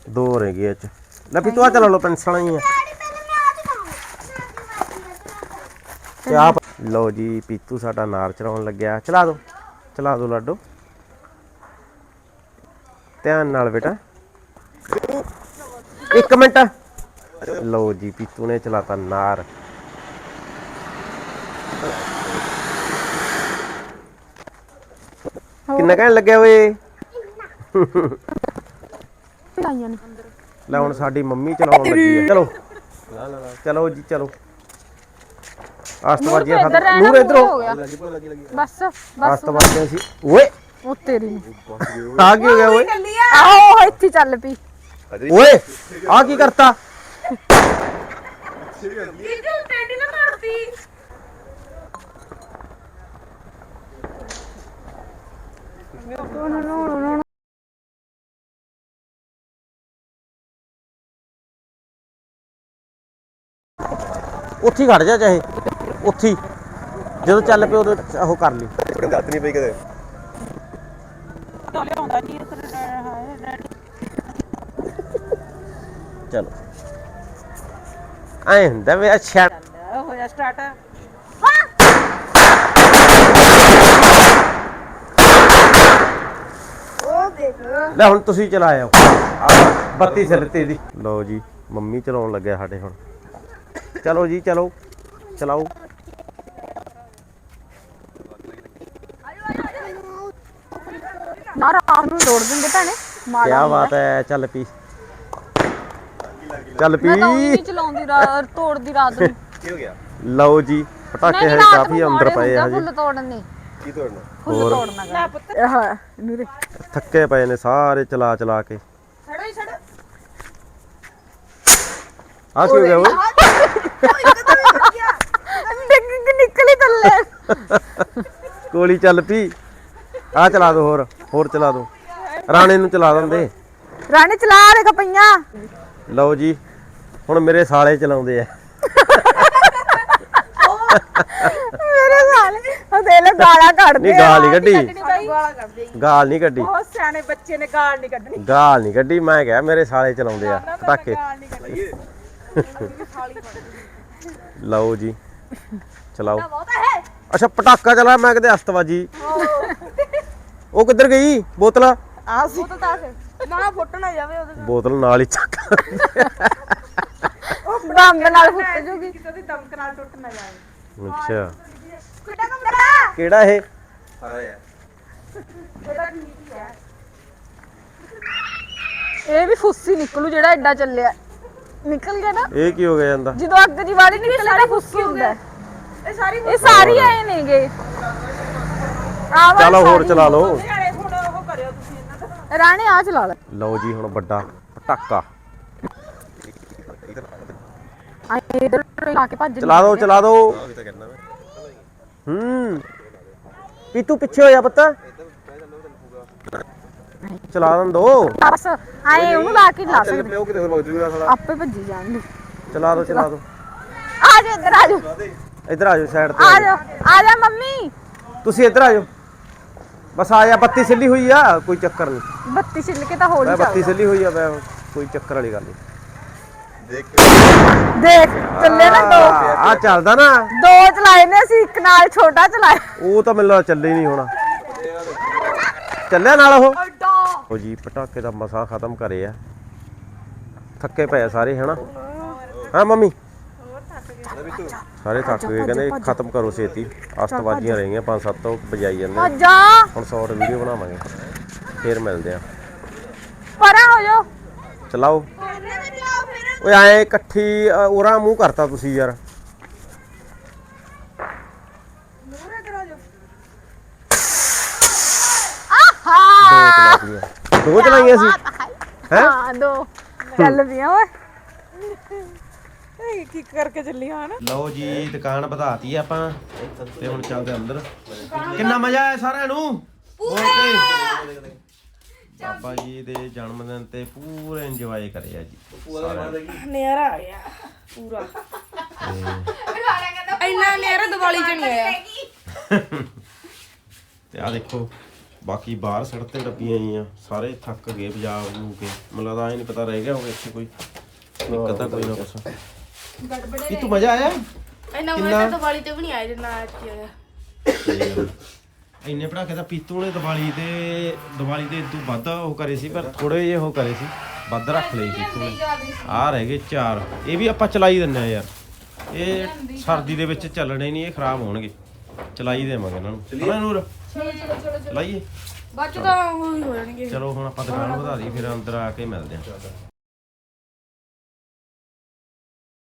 ਦੋ ਰਹਿ ਗਏ ਇਹ ਲੈ ਵੀ ਤੂੰ ਆ ਚਲਾ ਲਓ ਪੈਨਸਲਾਂ ਹੀ ਆ। ਤੇ ਆ ਲਓ ਜੀ ਪੀਤੂ ਸਾਡਾ ਨਾਰ ਚਲਾਉਣ ਲੱਗਿਆ। ਚਲਾ ਦੋ ਚਲਾ ਦੋ ਲਾਡੋ। ਧਿਆਨ ਨਾਲ ਬੇਟਾ। ਇੱਕ ਮਿੰਟ। ਲਓ ਜੀ ਪੀਤੂ ਨੇ ਚਲਾਤਾ ਨਾਰ ਕਿੰਨਾ ਕਹਿਣ ਲੱਗਿਆ ਓਏ? ਨੇ। ਲੈ ਹੁਣ ਸਾਡੀ ਮੰਮੀ ਚਲਾਉਣ ਲੱਗੀ ਹੈ ਚਲੋ। ਚਲੋ ਜੀ ਚਲੋ। ਆਸਤਵਾਜੀਆਂ ਖਤਮ ਨੂਰ ਇਧਰੋਂ ਹੋ। ਗਿਆ। ਬਸ ਬਸ। ਆਸਤਵਾਜੀਆਂ ਸੀ। ਓਏ! ਉਹ ਤੇਰੀ ਆ ਕੀ ਹੋ ਗਿਆ ਓਏ? ਆਹੋ ਇੱਥੇ ਚੱਲ ਪਈ। ਓਏ! ਆ ਕੀ ਕਰਤਾ? ਜੀਜੂ ਟੈਂਡੀ ਨਾ ਮਾਰਦੀ। ਉੱਥੇ ਹੀ ਖੜ ਜਾ ਚਾਹੇ, ਉੱਥੇ ਹੀ। ਜਦੋਂ ਚੱਲ ਪਿਓ ਉਦੋਂ ਉਹ ਕਰ ਲਈ। ਗੱਤ ਨਹੀਂ ਪਈ ਕਦੇ ਚਲੋ। ਐ ਹੁੰਦਾ ਵੀ ਅੱਛਾ ਹੋ ਸਟਾਰਟ ਉਹ ਦੇਖ ਲੈ ਹੁਣ ਤੁਸੀਂ ਚਲਾਇਓ। ਬੱਤੀ ਸਿਲਤੇ ਦੀ ਲਓ ਜੀ ਮੰਮੀ ਚਲਾਉਣ ਲੱਗਿਆ ਸਾਡੇ ਹੁਣ। ਚਲੋ ਜੀ ਚਲੋ। ਚਲਾਓ। ਸ਼ਾਮ ਨੂੰ ਤੋੜ ਦਿੰਦੇ ਭੈਣੇ। ਮਾੜਾ ਕੀ ਬਾਤ ਹੈ ਚੱਲ ਪੀ। ਚੱਲ ਪੀ। ਮੈਂ ਤਾਂ ਉਹੀ ਨਹੀਂ ਚਲਾਉਂਦੀ ਰਾ- ਤੋੜਦੀ ਰਾਤ ਨੂੰ। ਕੀ ਹੋ ਗਿਆ ਲਓ ਜੀ ਪਟਾਕੇ ਨਹੀਂ ਹਜੇ ਰਾਤ ਕਾਫੀ ਨੂੰ ਅੰਦਰ ਪਏ ਆ ਹਜੇ। ਫੁੱਲ ਤੋੜਨੇ ਕੀ ਤੋੜਨਾ? ਫੁੱਲ ਤੋੜਨਾ ਲੈ ਪੁੱਤ। ਹਾਂ ਨੂਰੇ ਥੱਕੇ ਪਏ ਨੇ ਸਾਰੇ ਚਲਾ ਚਲਾ ਕੇ। ਛੜੋ ਹੀ ਛੜ ਆ ਕੀ ਹੋ ਗਿਆ ਓਏ? ਡਿੱਗ ਨਿਕਲੀ ਥੱਲੇ। ਗੋਲੀ ਚੱਲ ਪੀ ਆ ਚਲਾ ਦੋ ਹੋਰ ਹੋਰ ਚਲਾ ਦੋ। ਰਾਣੇ ਨੂੰ ਚਲਾ ਦਿੰਦੇ। ਰਾਣੀ ਚਲਾ ਦੇ ਪਈਆਂ। ਲਓ ਜੀ ਹੁਣ ਮੇਰੇ ਸਾਲੇ ਚਲਾਉਂਦੇ ਆ। ਮੇਰੇ ਸਾਲੇ ਉਹ ਦੇ ਲੈ ਗਾਲਾਂ ਕੱਢਦੇ ਨਹੀਂ ਗਾਲ ਨਹੀਂ ਕੱਢੀ। ਗਾਲਾਂ ਕੱਢਦੇ ਗਾਲ ਨਹੀਂ ਕੱਢੀ। ਬਹੁਤ ਸਿਆਣੇ ਬੱਚੇ ਨੇ ਗਾਲ ਨਹੀਂ ਕੱਢਣੀ। ਗਾਲ ਨਹੀਂ ਕੱਢੀ ਮੈਂ ਕਿਹਾ ਮੇਰੇ ਸਾਲੇ ਚਲਾਉਂਦੇ ਆ ਪਟਾਕੇ। ਗਾਲ ਨਹੀਂ ਕੱਢਣੀ। ਲਓ ਜੀ ਚਲਾਓ। ਅੱਛਾ ਪਟਾਕਾ ਚਲਾ ਮੈਂ ਕਿਤੇ ਅਸਤਵਾਜੀ। ਉਹ ਕਿੱਧਰ ਗਈ? ਬੋਤਲ? ਆ ਸੀ। ਉਹ ਤਾਂ ਨਾ ਫੁੱਟ ਨਾ ਜਾਵੇ ਉਹਦੇ ਬੋਤਲ ਨਾਲ ਹੀ ਚੱਕ। ਬੰਬ ਨਾਲ ਫੁੱਟ ਜੂਗੀ। ਕਿਸੇ ਦੀ ਦਮਕ ਨਾਲ ਟੁੱਟ ਨਾ ਜਾਵੇ। ਅੱਛਾ। ਕਿਹੜਾ ਕਮਰਾ ਕਿਹੜਾ ਇਹ? ਹਰਾ ਹੈ ਇਹਦਾ ਠੀਕ ਹੈ? ਇਹ ਵੀ ਫੁੱਸੀ ਨਿਕਲੂ ਜਿਹੜਾ ਐਡਾ ਚੱਲਿਆ। ਨਿਕਲ ਗਿਆ ਨਾ? ਇਹ ਕੀ ਹੋ ਗਿਆ ਜਾਂਦਾ? ਜਦੋਂ ਅੱਗ ਦੀ ਵਾਲੀ ਨਿਕਲੇ ਤਾਂ ਫੁੱਸੀ ਹੁੰਦਾ। ਹੈ। ਇਹ ਸਾਰੀ ਇਹ ਸਾਰੀ ਆਏ ਨੇਗੇ। ਆਹ ਵਾਲੀ ਚਲੋ ਹੋਰ ਸਾਰੀ- ਚਲਾ ਲਓ। ਸਿਆਣੇ ਹੁਣ ਉਹ ਕਰਿਓ ਤੁਸੀਂ ਇਹਨਾਂ ਦਾ। ਰਾਣੀ ਆ ਚਲਾ ਲੈ। ਲਓ ਜੀ ਹੁਣ ਵੱਡਾ ਪਟਾਕਾ। ਆ ਇਧਰ ਲਾ ਕੇ ਭੱਜ ਚਲਾ ਦਿਓ ਚਲਾ ਦਿਓ ਮੈਂ। ਹੂੰ। ਵੀ ਤੂੰ ਪਿੱਛੇ ਹੋ ਜਾ ਪੁੱਤ। ਚਲਾ ਦੰ। ਦੋ ਬਸ ਆਏ ਉਹਨੂੰ ਲਾ ਕੇ ਲਾ ਚੱਲ ਸਕਦੇ। ਪਿਓ ਕਿਤੇ ਹੋਰ ਵਗ ਜੂਗਾ ਸਾਲਾ। ਆਪੇ ਭੱਜੀ ਜਾਣਗੇ। ਚਲਾ ਦੋ ਚਲਾ ਦੋ। ਆ ਜਾ ਇੱਧਰ ਆ ਜਾ ਇੱਧਰ ਆ ਜਾਓ ਸਾਈਡ ਤੇ। ਆ ਆ ਜਾਓ। ਜਾ ਆ ਜਾ ਮੰਮੀ। ਤੁਸੀਂ ਇੱਧਰ ਆ ਜਾਓ। ਬਸ ਆ ਜਾ ਬੱਤੀ ਸਿੱਲੀ ਹੋਈ ਆ ਕੋਈ ਚੱਕਰ ਨਹੀਂ। ਬੱਤੀ ਛਿੱਲ ਕੇ ਤਾਂ ਹੌਲੀ ਮੈਂ ਬੱਤੀ ਸਿੱਲੀ ਹੋਈ ਆ ਮੈਂ ਕੋਈ ਚੱਕਰ ਵਾਲੀ ਗੱਲ ਨਹੀਂ ਦੇਖ ਦੇਖ ਚੱਲੇ ਨਾ ਦੋ। ਆ ਚੱਲਦਾ ਨਾ। ਦੋ ਚਲਾਏ ਨੇ ਅਸੀਂ ਇੱਕ ਨਾਲ ਛੋਟਾ ਚਲਾਇਆ। ਉਹ ਤਾਂ ਮੈਨੂੰ ਲੱਗਦਾ ਚੱਲੇ ਨਹੀਂ ਹੋਣਾ। ਚੱਲਿਆ ਨਾਲ ਉਹ। ਉਹ ਜੀ ਪਟਾਕੇ ਦਾ ਮਸਾ ਖਤਮ ਕਰੇ ਆ। ਥੱਕੇ ਪਏ ਆ ਸਾਰੇ ਹਨਾ? ਹਾਂ ਮੰਮੀ? ਸਾਰੇ ਥੱਕ ਗਏ ਕਹਿੰਦੇ ਖਤਮ ਕਰੋ ਛੇਤੀ। ਅਸਤਵਾਜੀਆਂ ਰਹਿ ਗਈਆਂ ਪੰਜ ਸੱਤ ਉਹ ਬਜਾਈ ਜਾਂਦੇ ਆ। ਜਾ ਹੁਣ ਸ਼ਾਰਟ ਵੀਡੀਓ ਬਣਾਵਾਂਗੇ। ਫੇਰ ਮਿਲਦੇ ਆ। ਪਰਾਂ ਹੋ ਜਾ ਚਲਾਓ। ਓਏ ਐ ਇਕੱਠੀ ਉਰਾ ਮੂੰਹ ਕਰਤਾ ਤੁਸੀਂ ਯਾਰ। ਆਹਾ ਦੋ ਚਲਾਈਆਂ ਦੋ ਚਲਾਈਆਂ ਸੀ। ਹੈਂ? ਹਾਂ ਦੋ। ਚੱਲ ਪਈਆਂ ਓਏ। ਇਹ ਕੀ ਕਰਕੇ ਚੱਲੀ ਹਾਂ ਨਾ ਲਓ ਜੀ ਦੁਕਾਨ ਵਧਾਤੀ ਆਪਾਂ। ਤੇ ਹੁਣ ਚੱਲਦੇ ਅੰਦਰ। ਕਿੰਨਾ ਮਜ਼ਾ ਆਇਆ ਸਾਰਿਆਂ ਨੂੰ? ਬਾਬਾ ਜੀ ਦੇ ਜਨਮ ਦਿਨ ਤੇ ਪੂਰੇ ਇੰਜੋਏ ਕਰਿਆ ਜੀ। ਨਜ਼ਾਰਾ ਆ ਗਿਆ ਪੂਰਾ। ਇੰਨਾ ਨਜ਼ਾਰਾ ਦੀਵਾਲੀ ਚ ਨਹੀਂ ਆਇਆ। ਤੇ ਆ ਦੇਖੋ ਬਾਕੀ ਬਾਹਰ ਸੜਕ ਤੇ ਡੱਬੀਆਂ ਆਈਆਂ ਸਾਰੇ ਥੱਕ ਗਏ ਬਜਾ ਨੂੰ ਕੇ। ਮੈਨੂੰ ਲੱਗਦਾ ਐ ਨਹੀਂ ਪਤਾ ਰਹਿ ਗਿਆ ਹੋਵੇ ਇੱਥੇ ਕੋਈ। ਦਿੱਕਤ ਤਾਂ ਕੋਈ ਨਾ ਕੁਛ। ਕੀ ਤੂੰ ਮਜ਼ਾ ਆਇਆ? ਇੰਨਾ ਕਿੰਨਾ? ਮੈਂ ਦੀਵਾਲੀ ਤੇ ਵੀ ਨਹੀਂ ਆਇਆ ਜਿੰਨਾ ਅੱਜ ਆਇਆ। ਇੰਨੇ ਪੜਾਕੇ ਦਾ ਪੀਤੂ ਨੇ ਦੀਵਾਲੀ ਤੇ ਦੀਵਾਲੀ ਤੇ ਤੂੰ ਵੱਧ ਉਹ ਕਰੇ ਸੀ ਪਰ ਥੋੜੇ ਜਿਹੇ ਉਹ ਕਰੇ ਸੀ। ਵੱਧ ਰੱਖ ਲਈ ਪੀਤੂ ਨੇ ਆ ਰਹਿ ਗਏ ਚਾਰ। ਇਹ ਵੀ ਆਪਾਂ ਚਲਾਈ ਦਿੰਨੇ ਆ ਯਾਰ। ਇਹ ਸਰਦੀ ਦੇ ਵਿੱਚ ਚੱਲਣੇ ਨਹੀਂ ਇਹ ਖਰਾਬ ਹੋਣਗੇ। ਚਲਾਈ ਦੇਵਾਂਗੇ ਇਹਨਾਂ ਨੂੰ। ਹਨਾ ਨੂਰ? ਚਲਾਈਏ ਬਾਅਦ ਚ ਤਾਂ ਉਹ ਹੀ ਹੋ ਜਾਣਗੇ। ਚਲੋ ਹੁਣ ਆਪਾਂ ਦੁਕਾਨ ਵਧਾ ਦਈਏ ਫਿਰ ਅੰਦਰ ਆ ਕੇ ਮਿਲਦੇ ਆ।